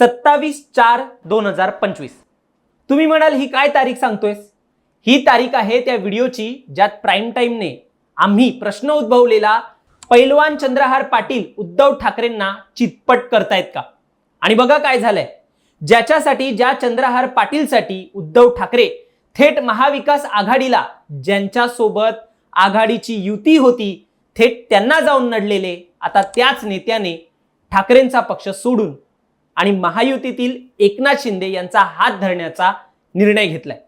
सत्तावीस चार दोन हजार पंचवीस. तुम्ही म्हणाल ही काय तारीख सांगतोयस? ही तारीख आहे त्या व्हिडिओची ज्यात प्राईम टाईमने आम्ही प्रश्न उद्भवलेला पैलवान चंद्रहार पाटील उद्धव ठाकरेंना चितपट करतायत का? आणि बघा काय झालंय. ज्याच्यासाठी ज्या चंद्रहार पाटीलसाठी उद्धव ठाकरे थेट महाविकास आघाडीला ज्यांच्यासोबत आघाडीची युती होती थेट त्यांना जाऊन नडलेले आता त्याच नेत्याने ठाकरेंचा पक्ष सोडून आणि महायुतीतील एकनाथ शिंदे यांचा हात धरण्याचा निर्णय घेतलाय.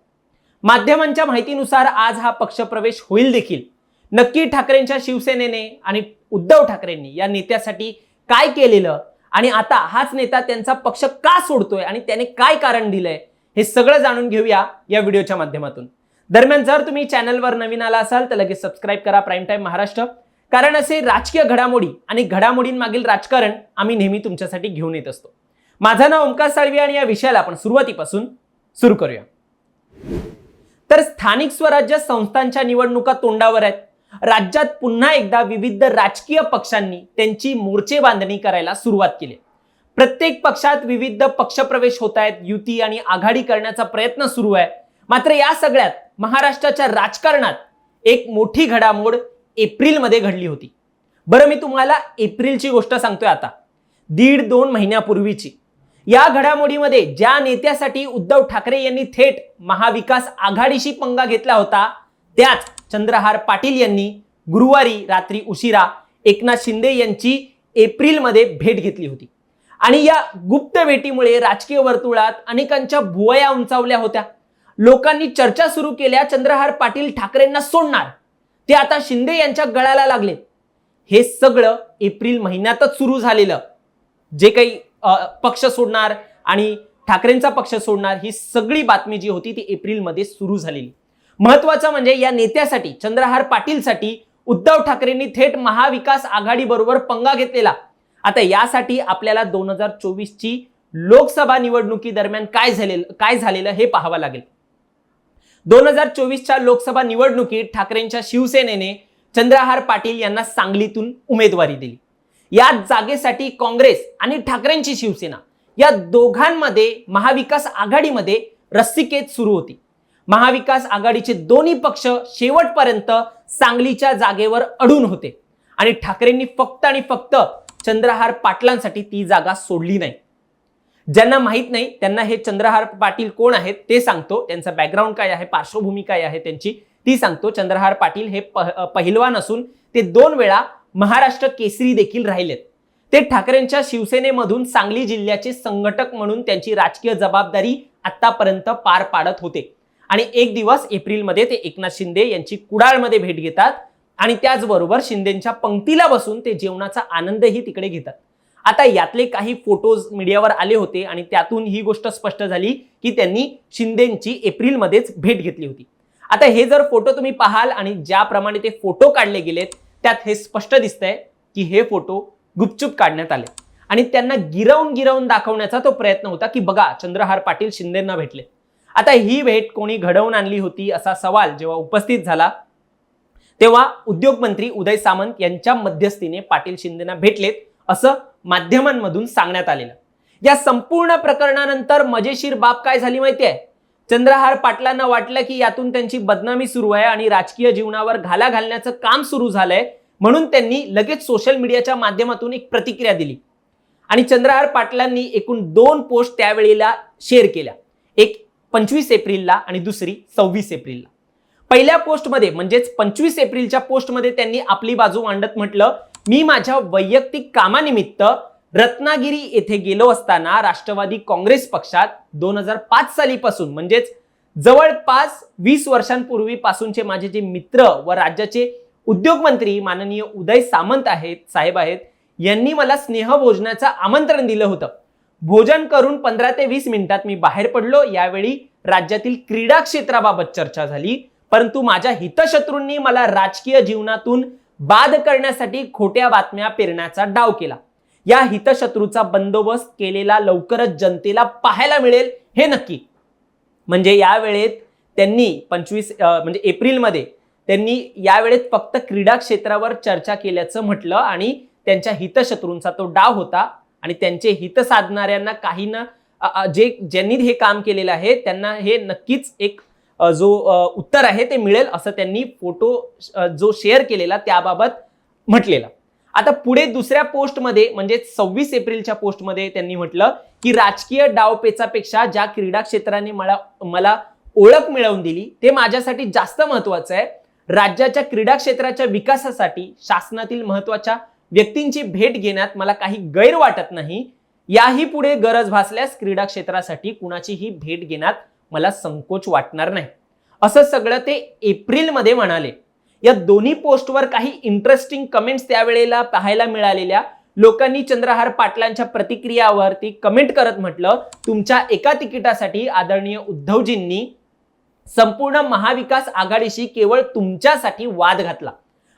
माध्यमांच्या माहितीनुसार आज हा पक्षप्रवेश होईल देखील. नक्की ठाकरेंच्या शिवसेनेने आणि उद्धव ठाकरेंनी या नेत्यासाठी काय केलेलं आणि आता हाच नेता त्यांचा पक्ष का सोडतोय आणि त्याने काय कारण दिलंय हे सगळं जाणून घेऊया या व्हिडिओच्या माध्यमातून. दरम्यान जर तुम्ही चॅनलवर नवीन आला असाल तर लगेच सबस्क्राईब करा प्राईम टाईम महाराष्ट्र. कारण असे राजकीय घडामोडी आणि घडामोडींमागील राजकारण आम्ही नेहमी तुमच्यासाठी घेऊन येत असतो. माझं नाव ओंकार साळवी आणि या विषयाला आपण सुरुवातीपासून सुरू करूया. तर स्थानिक स्वराज्य संस्थांच्या निवडणुका तोंडावर आहेत. राज्यात पुन्हा एकदा विविध राजकीय पक्षांनी त्यांची मोर्चे बांधणी करायला सुरुवात केली. प्रत्येक पक्षात विविध पक्षप्रवेश होत आहेत. युती आणि आघाडी करण्याचा प्रयत्न सुरू आहे. मात्र या सगळ्यात महाराष्ट्राच्या राजकारणात एक मोठी घडामोड एप्रिलमध्ये घडली होती. बरं मी तुम्हाला एप्रिलची गोष्ट सांगतोय आता. दीड दोन महिन्यापूर्वीची. या घडामोडीमध्ये ज्या नेत्यासाठी उद्धव ठाकरे यांनी थेट महाविकास आघाडीशी पंगा घेतला होता त्याच चंद्रहार पाटील यांनी गुरुवारी रात्री उशिरा एकनाथ शिंदे यांची एप्रिलमध्ये भेट घेतली होती. आणि या गुप्त भेटीमुळे राजकीय वर्तुळात अनेकांच्या भुवया उंचावल्या होत्या. लोकांनी चर्चा सुरू केल्या चंद्रहार पाटील ठाकरेंना सोडणार. ते आता शिंदे यांच्या गळाला लागले. हे सगळं एप्रिल महिन्यातच सुरू झालेलं. जे काही पक्ष सोडणार आणि ठाकरेंचा पक्ष सोडणार ही सगळी बातमी जी होती ती एप्रिलमध्ये सुरू झालेली. महत्वाचं म्हणजे या नेत्यासाठी चंद्रहार पाटीलसाठी उद्धव ठाकरेंनी थेट महाविकास आघाडी बरोबर पंगा घेतलेला. आता यासाठी आपल्याला दोन हजार चोवीसची लोकसभा निवडणुकी दरम्यान काय झालेलं काय झालेलं हे पाहावं लागेल. दोन हजार चोवीसच्या लोकसभा निवडणुकीत ठाकरेंच्या शिवसेनेने चंद्रहार पाटील यांना सांगलीतून उमेदवारी दिली. या जागेसाठी काँग्रेस आणि ठाकरेंची शिवसेना या दोघांमध्ये महाविकास आघाडीमध्ये रस्सिकेत सुरू होती. महाविकास आघाडीचे दोन्ही पक्ष शेवटपर्यंत सांगलीच्या जागेवर अडून होते. आणि ठाकरेंनी फक्त आणि फक्त चंद्रहार पाटलांसाठी ती जागा सोडली नाही. ज्यांना माहीत नाही त्यांना हे चंद्रहार पाटील कोण आहेत ते सांगतो. त्यांचा बॅकग्राऊंड काय आहे पार्श्वभूमी काय आहे त्यांची ती सांगतो. चंद्रहार पाटील हे पहिलवान असून ते दोन वेळा महाराष्ट्र केसरी देखील राहिलेत. ते ठाकरेंच्या शिवसेनेमधून सांगली जिल्ह्याचे संघटक म्हणून त्यांची राजकीय जबाबदारी आतापर्यंत पार पाडत होते. आणि एक दिवस एप्रिलमध्ये ते एकनाथ शिंदे यांची कुडाळमध्ये भेट घेतात आणि त्याचबरोबर शिंदेच्या पंक्तीला बसून ते जेवणाचा आनंदही तिकडे घेतात. आता यातले काही फोटोज मीडियावर आले होते आणि त्यातून ही गोष्ट स्पष्ट झाली की त्यांनी शिंदेची एप्रिलमध्येच भेट घेतली होती. आता हे जर फोटो तुम्ही पाहाल आणि ज्याप्रमाणे ते फोटो काढले गेलेत त्यात हे स्पष्ट दिसतंय की हे फोटो गुपचूप काढण्यात आले. आणि त्यांना गिरवून गिरवून दाखवण्याचा तो प्रयत्न होता की बघा चंद्रहार पाटील शिंदेंना भेटले. आता ही भेट कोणी घडवून आणली होती असा सवाल जेव्हा उपस्थित झाला तेव्हा उद्योग मंत्री उदय सामंत यांच्या मध्यस्थीने पाटील शिंदेना भेटलेत असं माध्यमांमधून सांगण्यात आलेलं. या संपूर्ण प्रकरणानंतर मजेशीर बाब काय झाली माहितीये? चंद्रहार पाटलांना वाटलं की यातून त्यांची बदनामी सुरू आहे आणि राजकीय जीवनावर घाला घालण्याचं काम सुरू झालंय म्हणून त्यांनी लगेच सोशल मीडियाच्या माध्यमातून एक प्रतिक्रिया दिली. आणि चंद्रहार पाटलांनी एकूण दोन पोस्ट त्यावेळेला शेअर केल्या. एक पंचवीस एप्रिलला आणि दुसरी सव्वीस एप्रिलला. पहिल्या पोस्टमध्ये म्हणजेच पंचवीस एप्रिलच्या पोस्टमध्ये त्यांनी आपली बाजू मांडत म्हटलं मी माझ्या वैयक्तिक कामानिमित्त रत्नागिरी येथे गेलो असताना राष्ट्रवादी काँग्रेस पक्षात दोन हजार पाच सालीपासून म्हणजेच जवळपास वीस वर्षांपूर्वीपासूनचे माझे जे मित्र व राज्याचे उद्योगमंत्री माननीय उदय सामंत आहेत साहेब आहेत यांनी मला स्नेहभोजनाचं आमंत्रण दिलं होतं. भोजन करून पंधरा ते वीस मिनिटात मी बाहेर पडलो. यावेळी राज्यातील क्रीडा क्षेत्राबाबत चर्चा झाली. परंतु माझ्या हितशत्रूंनी मला राजकीय जीवनातून बाद करण्यासाठी खोट्या बातम्या पेरण्याचा डाव केला. या हितशत्रूचा बंदोबस्त केलेला लवकरच जनतेला पाहायला मिळेल हे नक्की. म्हणजे यावेळेत त्यांनी पंचवीस म्हणजे एप्रिलमध्ये त्यांनी यावेळेत फक्त क्रीडा क्षेत्रावर चर्चा केल्याचं म्हटलं आणि त्यांच्या हितशत्रूंचा तो डाव होता आणि त्यांचे हित साधणाऱ्यांना काही ना जे ज्यांनी हे काम केलेलं आहे त्यांना हे नक्कीच एक जो उत्तर आहे ते मिळेल असं त्यांनी फोटो जो शेअर केलेला त्याबाबत म्हटलेला. आता पुढे दुसऱ्या पोस्टमध्ये म्हणजे सव्वीस एप्रिलच्या पोस्टमध्ये त्यांनी म्हटलं की राजकीय डावपेचापेक्षा ज्या क्रीडा क्षेत्राने मला मला ओळख मिळवून दिली ते माझ्यासाठी जास्त महत्वाचं आहे. राज्याच्या क्रीडा क्षेत्राच्या विकासासाठी शासनातील महत्त्वाच्या व्यक्तींची भेट घेण्यात मला काही गैर वाटत नाही. याही पुढे गरज भासल्यास क्रीडा क्षेत्रासाठी कुणाचीही भेट घेण्यात मला संकोच वाटणार नाही. असं सगळं ते एप्रिलमध्ये म्हणाले. या दोन्ही पोस्टवर काही इंटरेस्टिंग कमेंट्स त्यावेळेला पाहायला मिळालेल्या. लोकांनी चंद्रहार पाटलांच्या प्रतिक्रियावरती कमेंट करत म्हटलं तुमच्या एका तिकिटासाठी आदरणीय उद्धवजींनी संपूर्ण महाविकास आघाडीशी केवळ तुमच्यासाठी वाद घातला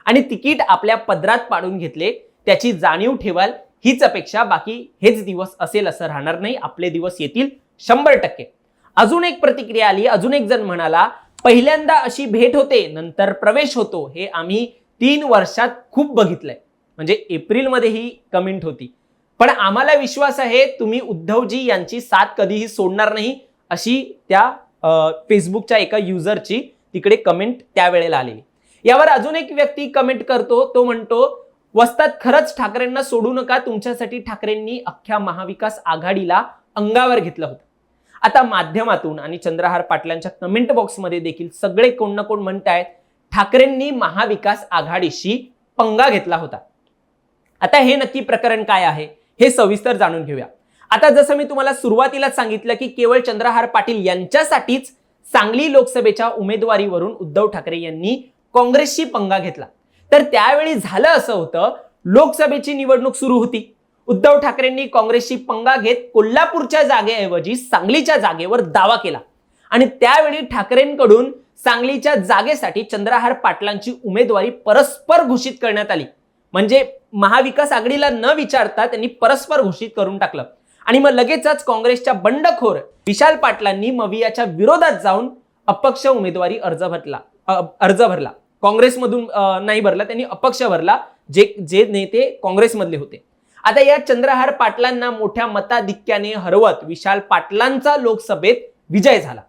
आणि तिकीट आपल्या पदरात पाडून घेतले. त्याची जाणीव ठेवाल हीच अपेक्षा. बाकी हेच दिवस असेल असं राहणार नाही. आपले दिवस येतील शंभर टक्के. अजून एक प्रतिक्रिया आली. अजून एक जण म्हणाला पहिल्यांदा अशी भेट होते नंतर प्रवेश होतो हे आम्ही तीन वर्षात खूप बघितलंय. म्हणजे एप्रिलमध्ये ही कमेंट होती. पण आम्हाला विश्वास आहे तुम्ही उद्धवजी यांची साथ कधीही सोडणार नाही अशी त्या फेसबुकच्या एका युजरची तिकडे कमेंट त्यावेळेला आलेली. यावर अजून एक व्यक्ती कमेंट करतो तो म्हणतो वस्तात खरंच ठाकरेंना सोडू नका तुमच्यासाठी ठाकरेंनी अख्ख्या महाविकास आघाडीला अंगावर घेतलं होतं. आता माध्यमातून आणि चंद्रहार पाटलांच्या कमेंट बॉक्समध्ये देखील सगळे कोण ना कोण म्हणतायत ठाकरेंनी महाविकास आघाडीशी पंगा घेतला होता. आता हे नक्की प्रकरण काय आहे हे सविस्तर जाणून घेऊया. आता जसं मी तुम्हाला सुरुवातीलाच सांगितलं की केवळ चंद्रहार पाटील यांच्यासाठीच सांगली लोकसभेच्या उमेदवारीवरून उद्धव ठाकरे यांनी काँग्रेसशी पंगा घेतला. तर त्यावेळी झालं असं होतं लोकसभेची निवडणूक सुरू होती. उद्धव ठाकरेंनी काँग्रेसशी पंगा घेत कोल्हापूरच्या जागेऐवजी सांगलीच्या जागेवर दावा केला. आणि त्यावेळी ठाकरेंकडून सांगलीच्या जागेसाठी चंद्रहार पाटलांची उमेदवारी परस्पर घोषित करण्यात आली. म्हणजे महाविकास आघाडीला न विचारता त्यांनी परस्पर घोषित करून टाकलं. आणि मग लगेचच काँग्रेसच्या बंडखोर विशाल पाटलांनी मवियाच्या विरोधात जाऊन अपक्ष उमेदवारी अर्ज भरला अर्ज भरला. काँग्रेसमधून नाही भरला त्यांनी अपक्ष भरला जे जे नेते काँग्रेसमधले होते. आता या चंद्रहार पाटलांना मोठ्या मताधिक्याने हरवत विशाल पाटलांचा लोकसभेत विजय झाला.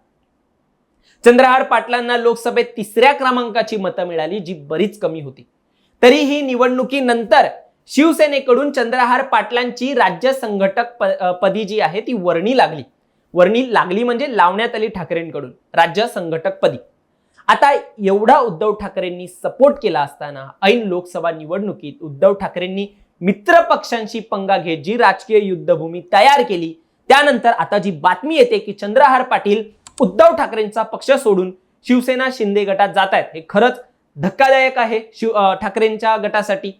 चंद्रहार पाटलांना लोकसभेत तिसऱ्या क्रमांकाची मतं मिळाली जी बरीच कमी होती. तरीही निवडणुकीनंतर शिवसेनेकडून चंद्रहार पाटलांची राज्य संघटक पदी जी आहे ती वर्णी लागली. वर्णी लागली म्हणजे लावण्यात आली ठाकरेंकडून राज्य संघटक पदी. आता एवढा उद्धव ठाकरेंनी सपोर्ट केला असताना ऐन लोकसभा निवडणुकीत उद्धव ठाकरेंनी मित्र पक्षांशी पंगा घेत जी राजकीय युद्धभूमी तयार केली त्यानंतर आता जी बातमी येते की चंद्रहार पाटील उद्धव ठाकरेंचा पक्ष सोडून शिवसेना शिंदे गटात जात आहेत. हे खरंच धक्कादायक आहे शिव ठाकरेंच्या गटासाठी.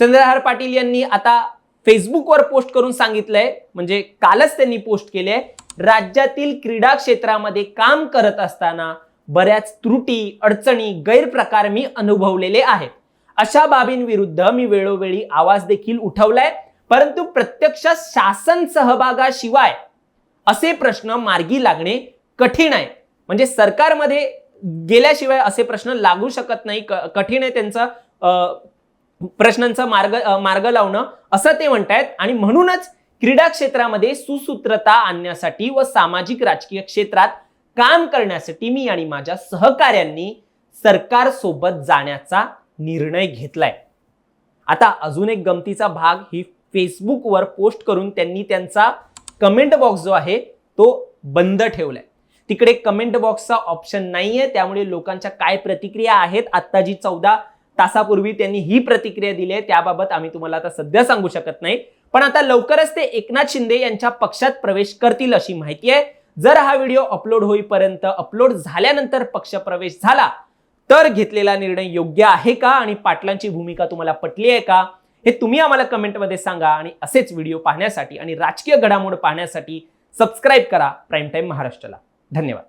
चंद्रहार पाटील यांनी आता फेसबुकवर पोस्ट करून सांगितलंय म्हणजे कालच त्यांनी पोस्ट केले राज्यातील क्रीडा क्षेत्रामध्ये काम करत असताना बऱ्याच त्रुटी अडचणी गैरप्रकार मी अनुभवलेले आहेत. अशा बाबींविरुद्ध मी वेळोवेळी आवाज देखील उठवलाय. परंतु प्रत्यक्ष शासन सहभागाशिवाय असे प्रश्न मार्गी लागणे कठीण आहे. म्हणजे सरकारमध्ये गेल्याशिवाय असे प्रश्न लागू शकत नाही. क- कठीण आहे त्यांचं प्रश्नांचा मार्ग मार्ग लावणं असं ते म्हणतायत. आणि म्हणूनच क्रीडा क्षेत्रामध्ये सुसूत्रता आणण्यासाठी व सामाजिक राजकीय क्षेत्रात काम करण्यासाठी मी आणि माझ्या सहकाऱ्यांनी सरकारसोबत जाण्याचा निर्णय घेतलाय. आता अजून एक गमतीचा भाग ही फेसबुकवर पोस्ट करून त्यांनी त्यांचा कमेंट बॉक्स जो आहे तो बंद ठेवलाय. तिकडे कमेंट बॉक्सचा ऑप्शन नाहीये त्यामुळे लोकांच्या काय प्रतिक्रिया आहेत आत्ता जी चौदा तासापूर्वी त्यांनी ही प्रतिक्रिया दिली आहे त्याबाबत आम्ही तुम्हाला आता सध्या सांगू शकत नाही. पण आता लवकरच ते एकनाथ शिंदे यांच्या पक्षात प्रवेश करतील अशी माहिती आहे. जर हा व्हिडिओ अपलोड होईपर्यंत अपलोड झाल्यानंतर पक्ष प्रवेश झाला तर घेतलेला निर्णय योग्य आहे का? आणि पाटलांची भूमिका तुम्हाला पटली आहे का? हे तुम्ही आम्हाला कमेंटमध्ये सांगा आणि असेच व्हिडिओ पाहण्यासाठी आणि राजकीय घडामोड पाहण्यासाठी सबस्क्राईब करा प्राईम टाईम महाराष्ट्राला. धन्यवाद.